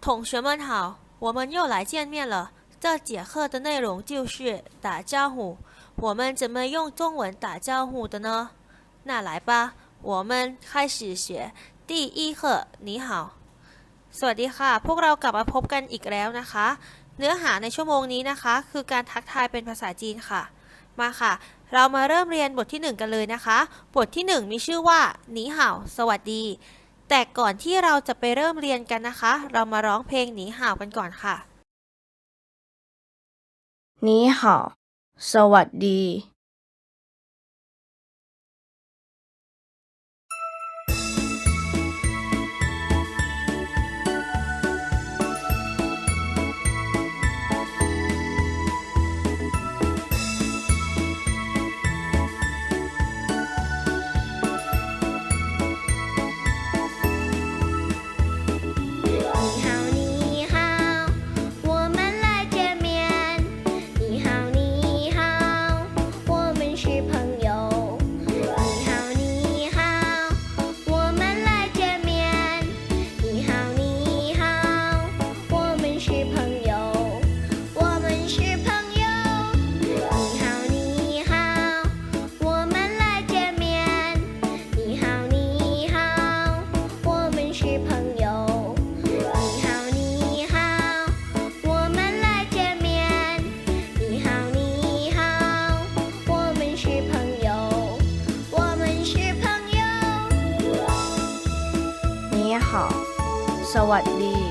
同学们好，我们又来见面了。这节课的内容就是打招呼。我们怎么用中文打招呼的呢？那来吧，我们开始学第一课。你好，สวัสดีค่ะ พวกเรากลับมาพบกันอีกแล้วนะคะ เนื้อหาในชั่วโมงนี้นะคะ คือการทักทายเป็นภาษาจีนค่ะ มาค่ะ เรามาเริ่มเรียนบทที่หนึ่งกันเลยนะคะ บทที่หนึ่งมีชื่อว่าหนีเห่า สวัสดี แต่ก่อนที่เราจะไปเริ่มเรียนกันนะคะ เรามาร้องเพลงหนีห่าวกันก่อนค่ะ นี่好สวัสดี 好สวัสดี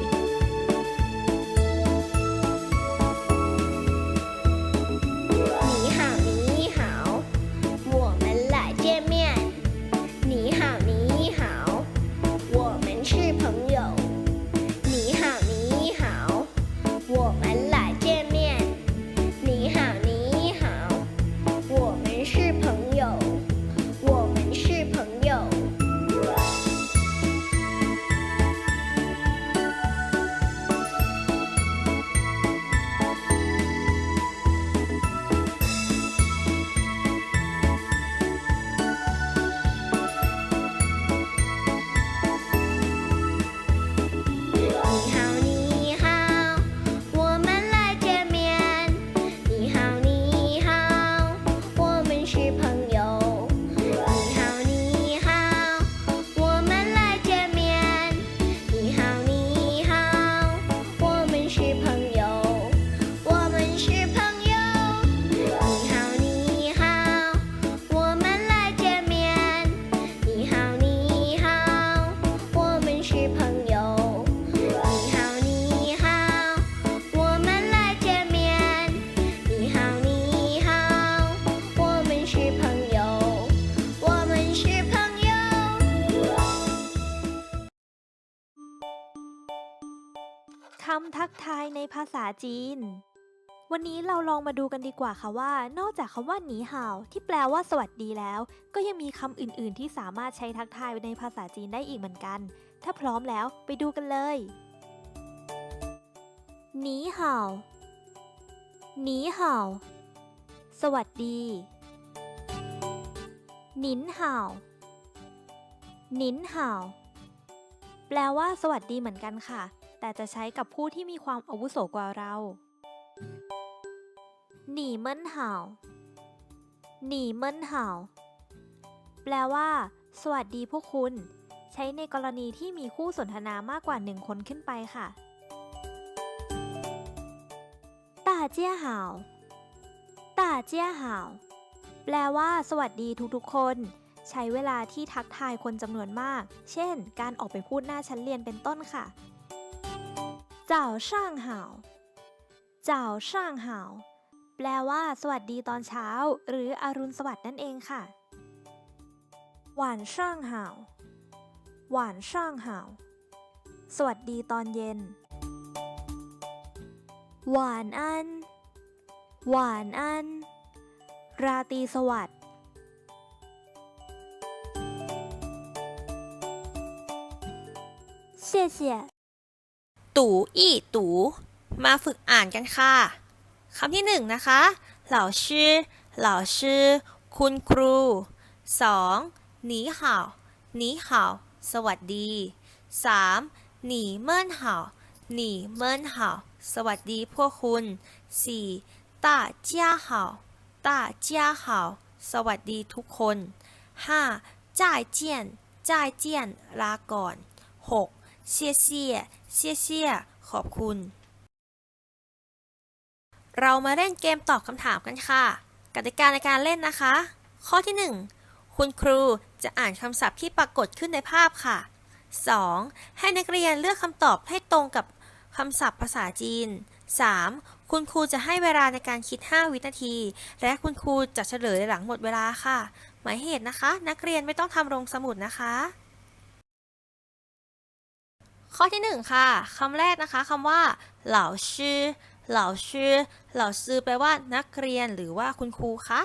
ในภาษาจีน วันนี้เราลองมาดูกันดีกว่าค่ะว่า นอกจากคำว่าหนีห่าวที่แปลว่าสวัสดีแล้ว ก็ยังมีคำอื่น ๆ ที่สามารถใช้ทักทายในภาษาจีนได้อีกเหมือนกัน ถ้าพร้อมแล้วไปดูกันเลยหนีห่าวหนีห่าวสวัสดีหนินห่าวหนินห่าวแปลว่าสวัสดีเหมือนกันค่ะ แต่จะใช้กับผู้ที่มีความอาวุโสกว่าเราหนีเมินห่าหนีเมินห่าแปลว่า สวัสดีพวกคุณ ใช้ในกรณีที่มีคู่สนทนามากกว่าหนึ่งคนขึ้นไปค่ะตาเจี้ยห่าตาเจี้ยห่าแปลว่า สวัสดีทุกๆคน ใช้เวลาที่ทักทายคนจำนวนมาก เช่น การออกไปพูดหน้าชั้นเรียนเป็นต้นค่ะ จ้าช่างห่าวเจ้าช่างห่าวแปลว่า สวัสดีตอนเช้า หรืออรุณสวัสดิ์นั่นเองค่ะ หวานช่างห่าวหวานช่างห่าวสวัสดีตอนเย็น หวานอัน หวานอัน ราตรีสวัสดิ์谢谢 ตู่ อี้ตู่ มาฝึกอ่านกันค่ะ คำที่หนึ่งนะคะเหล่าชื่อเหล่าชื่อคุณครูสองหนีห่าวหนีห่าวสวัสดีสามหนีเมิ่นห่าวหนีเมินเห่าสวัสดีพวกคุณสี่ต้าเจ้าเห่าต้าเจ้าเห่าสวัสดีทุกคนห้าจ่ายเจียนจ่ายเจียนลาก่อนหกเซี่ยเซี่ย เซี่ยเซี่ยขอบคุณ เรามาเล่นเกมตอบคำถามกันค่ะ กติกาในการเล่นนะคะ ข้อที่ 1 คุณครูจะอ่านคำศัพท์ที่ปรากฏขึ้นในภาพค่ะ 2. ให้นักเรียนเลือกคำตอบให้ตรงกับคำศัพท์ภาษาจีน 3. คุณครูจะให้เวลาในการคิด 5 วินาที และคุณครูจะเฉลยหลังหมดเวลาค่ะ หมายเหตุนะคะ นักเรียนไม่ต้องทำลงสมุดนะคะ ข้อที่ 1 ค่ะคำแรกนะคะคำว่าเหล่าชื่อเหล่าชื่อเหล่าชื่อแปลว่านักเรียนหรือว่าคุณครูคะ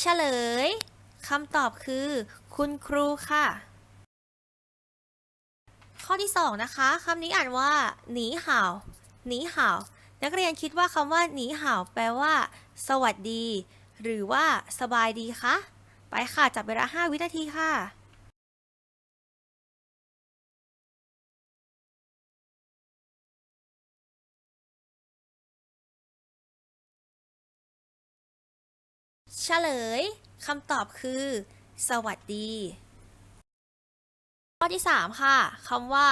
เฉลยคำตอบคือ คุณครูค่ะ ข้อที่ 2 นะคะคำนี้อ่านว่า หนีห่าว หนีห่าว นักเรียนคิดว่าคำว่าหนีห่าวแปลว่า สวัสดี หรือว่า สบายดีคะ ไปค่ะ จับเวลา 5 วินาทีค่ะเฉลยคำตอบคือ สวัสดี ข้อที่ 3 ค่ะคำว่า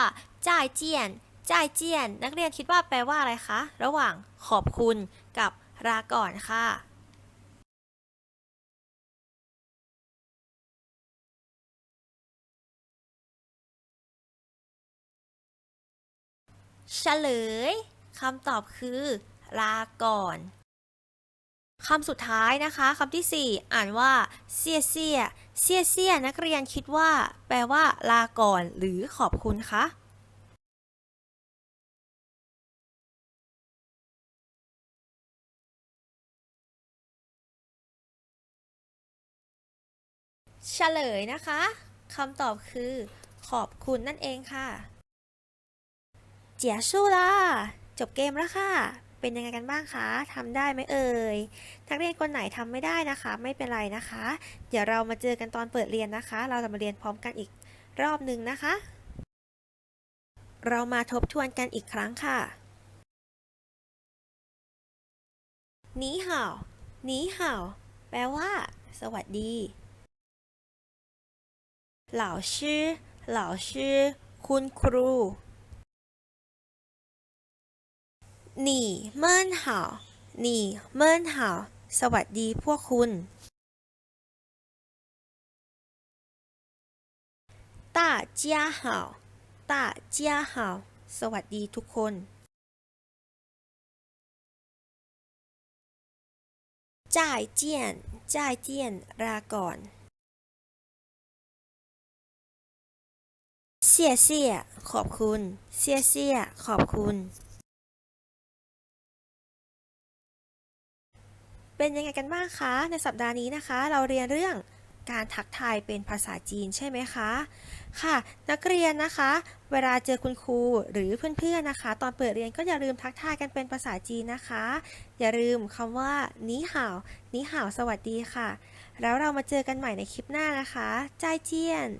จ่ายเจียน จ่ายเจียน นักเรียนคิดว่าแปลว่าอะไรคะ ระหว่างขอบคุณกับลาก่อนค่ะเฉลยคำตอบคือ ลาก่อนคำสุดท้ายนะคะคำที่ 4 อ่านว่าเซียเซียเซียเซียนักเรียนคิดว่า แปลว่า ลาก่อน หรือขอบคุณคะ เฉลยนะคะคำตอบคือขอบคุณนั่นเองค่ะเจียสู้ละจบเกมแล้วค่ะ เป็นยังไงกันบ้างคะทำได้ไหมเอ่ย นักเรียนคนไหนทำไม่ได้นะคะ ไม่เป็นไรนะคะ เดี๋ยวเรามาเจอกันตอนเปิดเรียนนะคะ เราจะมาเรียนพร้อมกันอีกรอบหนึ่งนะคะ เรามาทบทวนกันอีกครั้งค่ะหนีห่าวหนีห่าวแปลว่า สวัสดี เหล่าชื่อ เหล่าชื่อ คุณครูหนี่เมินห่าวหนี่เมินห่าวสวัสดีพวกคุณ大家好大家好สวัสดีทุกคนจ่ายเจียนจ่ายเจียนลาก่อน เสี่ยเสี่ยขอบคุณเสี่ยเสี่ยขอบคุณ เป็นยังไงกันบ้างคะ ในสัปดาห์นี้นะคะ เราเรียนเรื่องการทักทายเป็นภาษาจีนใช่ไหมคะ ค่ะ นักเรียนนะคะ เวลาเจอคุณครูหรือเพื่อนๆนะคะ ตอนเปิดเรียนก็อย่าลืมทักทายกันเป็นภาษาจีนนะคะ อย่าลืมคำว่านีห่าวนีห่าวสวัสดีค่ะ แล้วเรามาเจอกันใหม่ในคลิปหน้านะคะจ้ายเจียน